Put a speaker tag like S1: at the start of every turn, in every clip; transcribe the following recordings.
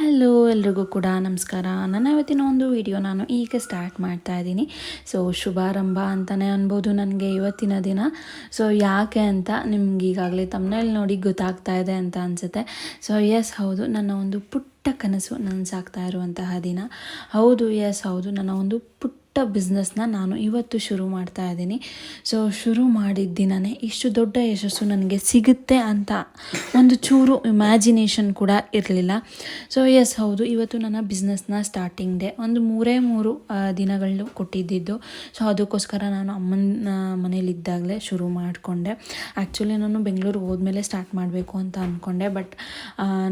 S1: Hello ಎಲ್ರಿಗೂ ಕೂಡ ನಮಸ್ಕಾರ. ನನ್ನ ಇವತ್ತಿನ ಒಂದು ವಿಡಿಯೋ ನಾನು ಈಗ ಸ್ಟಾರ್ಟ್ ಮಾಡ್ತಾ ಇದ್ದೀನಿ. ಸೊ ಶುಭಾರಂಭ ಅಂತಲೇ ಅನ್ಬೋದು ನನಗೆ ಇವತ್ತಿನ ದಿನ. ಸೊ ಯಾಕೆ ಅಂತ ನಿಮ್ಗೆ ಈಗಾಗಲೇ ತಮ್ಮನೇಲಿ ನೋಡಿ ಗೊತ್ತಾಗ್ತಾ ಇದೆ ಅಂತ ಅನಿಸುತ್ತೆ. ಸೊ ಎಸ್ ಹೌದು, ನನ್ನ ಒಂದು ಪುಟ್ಟ ಕನಸು ನನಸಾಗ್ತಾ ಇರುವಂತಹ ದಿನ. ಹೌದು ಎಸ್ ಹೌದು, ನನ್ನ ಒಂದು ಪುಟ್ಟ ಬಿಸ್ನೆಸ್ನ ನಾನು ಇವತ್ತು ಶುರು ಮಾಡ್ತಾ ಇದ್ದೀನಿ. ಸೊ ಶುರು ಮಾಡಿದ ದಿನವೇ ಇಷ್ಟು ದೊಡ್ಡ ಯಶಸ್ಸು ನನಗೆ ಸಿಗುತ್ತೆ ಅಂತ ಒಂದು ಚೂರು ಇಮ್ಯಾಜಿನೇಷನ್ ಕೂಡ ಇರಲಿಲ್ಲ. ಸೊ ಎಸ್ ಹೌದು, ಇವತ್ತು ನನ್ನ ಬಿಸ್ನೆಸ್ನ ಸ್ಟಾರ್ಟಿಂಗ್ ಡೇ ಒಂದು ಮೂರೇ ಮೂರು ದಿನಗಳು ಕೊಟ್ಟಿದ್ದಿದ್ದು. ಸೊ ಅದಕ್ಕೋಸ್ಕರ ನಾನು ಅಮ್ಮನ ಮನೇಲಿದ್ದಾಗಲೇ ಶುರು ಮಾಡಿಕೊಂಡೆ. ಆ್ಯಕ್ಚುಲಿ ನಾನು ಬೆಂಗಳೂರಿಗೆ ಹೋದ್ಮೇಲೆ ಸ್ಟಾರ್ಟ್ ಮಾಡಬೇಕು ಅಂತ ಅಂದ್ಕೊಂಡೆ ಬಟ್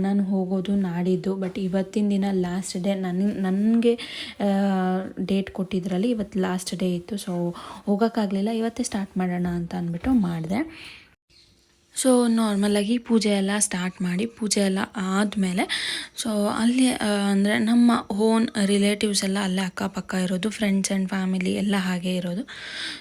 S1: ನಾನು ಹೋಗೋದು ನಾಡಿದ್ದು. ಬಟ್ ಇವತ್ತಿನ ದಿನ ಲಾಸ್ಟ್ ಡೇ ನನ್ನ ನನಗೆ ಡೇಟ್ ಕೊಟ್ಟಿದ್ರಲ್ಲಿ ಇವತ್ತು ಲಾಸ್ಟ್ ಡೇ ಇತ್ತು. ಸೊ ಹೋಗೋಕ್ಕಾಗಲಿಲ್ಲ. ಇವತ್ತೇ ಸ್ಟಾರ್ಟ್ ಮಾಡೋಣ ಅಂತ ಅಂದ್ಬಿಟ್ಟು ಮಾಡಿದೆ. ಸೊ ನಾರ್ಮಲಾಗಿ ಪೂಜೆ ಎಲ್ಲ ಸ್ಟಾರ್ಟ್ ಮಾಡಿ, ಪೂಜೆ ಎಲ್ಲ ಆದಮೇಲೆ ಸೊ ಅಲ್ಲಿ ಅಂದರೆ ನಮ್ಮ ಓನ್ ರಿಲೇಟಿವ್ಸ್ ಎಲ್ಲ ಅಲ್ಲೇ ಅಕ್ಕಪಕ್ಕ ಇರೋದು ಫ್ರೆಂಡ್ಸ್ ಆ್ಯಂಡ್ ಫ್ಯಾಮಿಲಿ ಎಲ್ಲ ಹಾಗೆ ಇರೋದು.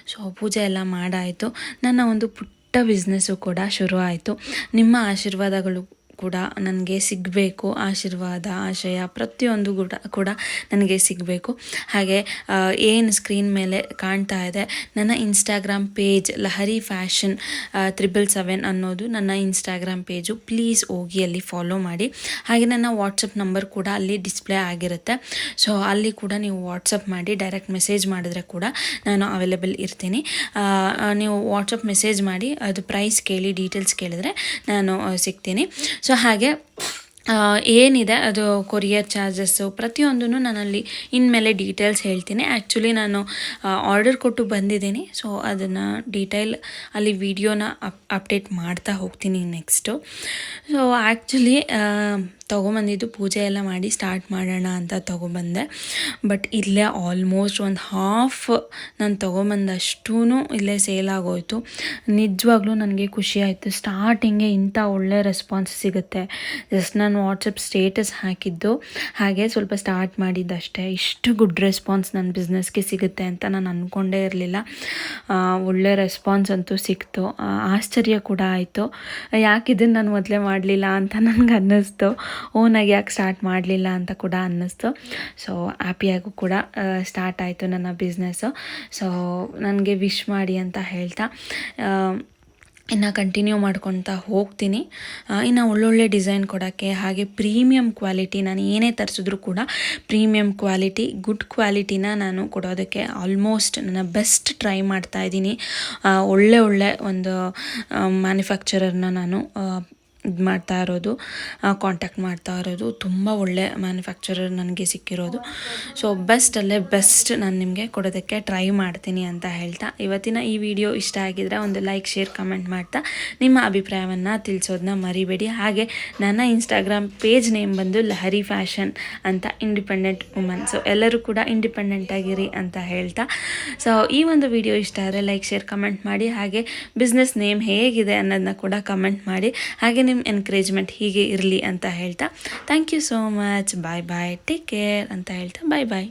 S1: ಸೊ ಪೂಜೆ ಎಲ್ಲ ಮಾಡಾಯಿತು. ನನ್ನ ಒಂದು ಪುಟ್ಟ ಬಿಸ್ನೆಸ್ಸು ಕೂಡ ಶುರು ಆಯಿತು ನಿಮ್ಮ ಆಶೀರ್ವಾದಗಳು ಕೂಡ ನನಗೆ ಸಿಗಬೇಕು, ಆಶೀರ್ವಾದ, ಆಶಯ ಪ್ರತಿಯೊಂದು ಕೂಡ ಕೂಡ ನನಗೆ ಸಿಗಬೇಕು. ಹಾಗೆ ಏನು ಸ್ಕ್ರೀನ್ ಮೇಲೆ ಕಾಣ್ತಾ ಇದೆ, ನನ್ನ Instagram page Lahari fashion triple seven ಅನ್ನೋದು ನನ್ನ ಇನ್ಸ್ಟಾಗ್ರಾಮ್ ಪೇಜು ಪ್ಲೀಸ್ ಹೋಗಿ ಅಲ್ಲಿ ಫಾಲೋ ಮಾಡಿ. ಹಾಗೆ ನನ್ನ ವಾಟ್ಸಪ್ ನಂಬರ್ ಕೂಡ ಅಲ್ಲಿ ಡಿಸ್ಪ್ಲೇ ಆಗಿರುತ್ತೆ. ಸೊ ಅಲ್ಲಿ ಕೂಡ ನೀವು ವಾಟ್ಸಪ್ ಮಾಡಿ ಡೈರೆಕ್ಟ್ ಮೆಸೇಜ್ ಮಾಡಿದ್ರೆ ಕೂಡ ನಾನು ಅವೈಲೇಬಲ್ ಇರ್ತೀನಿ. ನೀವು ವಾಟ್ಸಪ್ ಮೆಸೇಜ್ ಮಾಡಿ, ಅದು ಪ್ರೈಸ್ ಕೇಳಿ ಡೀಟೇಲ್ಸ್ ಕೇಳಿದ್ರೆ ನಾನು ಸಿಗ್ತೀನಿ. ಸೊ ಹಾಗೆ ಏನಿದೆ, ಅದು ಕೊರಿಯರ್ ಚಾರ್ಜಸ್ಸು ಪ್ರತಿಯೊಂದೂ ನಾನಲ್ಲಿ ಇನ್ಮೇಲೆ ಡೀಟೇಲ್ಸ್ ಹೇಳ್ತೀನಿ. ಆ್ಯಕ್ಚುಲಿ ನಾನು ಆರ್ಡರ್ ಕೊಟ್ಟು ಬಂದಿದ್ದೀನಿ. ಸೊ ಅದನ್ನು ಡೀಟೇಲ್ ಅಲ್ಲಿ ವಿಡಿಯೋನ ಅಪ್, ಅಪ್ಡೇಟ್ ಮಾಡ್ತಾ ಹೋಗ್ತೀನಿ ನೆಕ್ಸ್ಟು. ಸೊ ಆ್ಯಕ್ಚುಲಿ ತೊಗೊಂಬಂದಿದ್ದು ಪೂಜೆ ಎಲ್ಲ ಮಾಡಿ ಸ್ಟಾರ್ಟ್ ಮಾಡೋಣ ಅಂತ ತೊಗೊಬಂದೆ. ಬಟ್ ಇಲ್ಲೇ ಆಲ್ಮೋಸ್ಟ್ ಒಂದು ಹಾಫ್ ನಾನು ತೊಗೊಂಬಂದಷ್ಟೂ ಇಲ್ಲೇ ಸೇಲ್ ಆಗೋಯ್ತು. ನಿಜವಾಗ್ಲೂ ನನಗೆ ಖುಷಿ ಆಯಿತು. ಸ್ಟಾರ್ಟಿಂಗೆ ಇಂಥ ಒಳ್ಳೆ ರೆಸ್ಪಾನ್ಸ್ ಸಿಗುತ್ತೆ. ಜಸ್ಟ್ ನಾನು ವಾಟ್ಸಪ್ ಸ್ಟೇಟಸ್ ಹಾಕಿದ್ದು. ಹಾಗೆ ಸ್ವಲ್ಪ ಸ್ಟಾರ್ಟ್ ಮಾಡಿದ್ದಷ್ಟೇ. ಇಷ್ಟು ಗುಡ್ ರೆಸ್ಪಾನ್ಸ್ ನನ್ನ ಬಿಸ್ನೆಸ್ಗೆ ಸಿಗುತ್ತೆ ಅಂತ ನಾನು ಅಂದ್ಕೊಂಡೇ ಇರಲಿಲ್ಲ. ಒಳ್ಳೆ ರೆಸ್ಪಾನ್ಸ್ ಅಂತೂ ಸಿಕ್ತು. ಆಶ್ಚರ್ಯ ಕೂಡ ಆಯಿತು. ಯಾಕೆ ಇದನ್ನು ನಾನು ಮೊದಲೇ ಮಾಡಲಿಲ್ಲ ಅಂತ ನನಗೆ ಅನ್ನಿಸ್ತು ಓನಾಗಿ ಯಾಕೆ ಸ್ಟಾರ್ಟ್ ಮಾಡಲಿಲ್ಲ ಅಂತ ಕೂಡ ಅನ್ನಿಸ್ತು. ಸೊ ಹ್ಯಾಪಿಯಾಗೂ ಕೂಡ ಸ್ಟಾರ್ಟ್ ಆಯಿತು ನನ್ನ ಬಿಸ್ನೆಸ್ಸು ಸೊ ನನಗೆ ವಿಶ್ ಮಾಡಿ ಅಂತ ಹೇಳ್ತಾ ಇನ್ನು ಕಂಟಿನ್ಯೂ ಮಾಡ್ಕೊತಾ ಹೋಗ್ತೀನಿ. ಇನ್ನು ಒಳ್ಳೊಳ್ಳೆ ಡಿಸೈನ್ ಕೊಡೋಕ್ಕೆ, ಹಾಗೆ ಪ್ರೀಮಿಯಂ ಕ್ವಾಲಿಟಿ ನಾನು ಏನೇ ತರಿಸಿದ್ರು ಕೂಡ ಪ್ರೀಮಿಯಂ ಕ್ವಾಲಿಟಿ ಗುಡ್ ಕ್ವಾಲಿಟಿನ ನಾನು ಕೊಡೋದಕ್ಕೆ ಆಲ್ಮೋಸ್ಟ್ ನನ್ನ ಬೆಸ್ಟ್ ಟ್ರೈ ಮಾಡ್ತಾ ಇದ್ದೀನಿ. ಒಳ್ಳೆ ಒಳ್ಳೆ ಒಂದು ಮ್ಯಾನುಫ್ಯಾಕ್ಚರರ್ನ ನಾನು ಇದು ಮಾಡ್ತಾ ಇರೋದು ಕಾಂಟ್ಯಾಕ್ಟ್ ಮಾಡ್ತಾ ಇರೋದು, ತುಂಬ ಒಳ್ಳೆ ಮ್ಯಾನುಫ್ಯಾಕ್ಚರರ್ ನನಗೆ ಸಿಕ್ಕಿರೋದು. ಸೊ ಬೆಸ್ಟಲ್ಲೇ ಬೆಸ್ಟ್ ನಾನು ನಿಮಗೆ ಕೊಡೋದಕ್ಕೆ ಟ್ರೈ ಮಾಡ್ತೀನಿ ಅಂತ ಹೇಳ್ತಾ. ಇವತ್ತಿನ ಈ ವಿಡಿಯೋ ಇಷ್ಟ ಆಗಿದ್ರೆ ಒಂದು ಲೈಕ್ ಶೇರ್ ಕಮೆಂಟ್ ಮಾಡ್ತಾ. ನಿಮ್ಮ ಅಭಿಪ್ರಾಯವನ್ನು ತಿಳಿಸೋದನ್ನ ಮರಿಬೇಡಿ. ಹಾಗೆ ನನ್ನ ಇನ್ಸ್ಟಾಗ್ರಾಮ್ ಪೇಜ್ ನೇಮ್ ಬಂದು ಲಹರಿ ಫ್ಯಾಷನ್ ಅಂತ ಇಂಡಿಪೆಂಡೆಂಟ್ ವುಮನ್ ಸೊ ಎಲ್ಲರೂ ಕೂಡ ಇಂಡಿಪೆಂಡೆಂಟ್ ಆಗಿರಿ ಅಂತ ಹೇಳ್ತಾ. ಸೊ ಈ ಒಂದು ವಿಡಿಯೋ ಇಷ್ಟ ಆದರೆ ಲೈಕ್ ಶೇರ್ ಕಮೆಂಟ್ ಮಾಡಿ. ಹಾಗೆ ಬಿಸ್ನೆಸ್ ನೇಮ್ ಹೇಗಿದೆ ಅನ್ನೋದನ್ನ ಕೂಡ ಕಮೆಂಟ್ ಮಾಡಿ. ಹಾಗೆ ನಿಮ್ಮ ಎನ್ಕರೇಜ್ಮೆಂಟ್ ಹೀಗೆ ಇರಲಿ ಅಂತ ಹೇಳ್ತಾ. Thank you so much bye bye take care ಅಂತ ಹೇಳ್ತಾ. ಬಾಯ್ ಬಾಯ್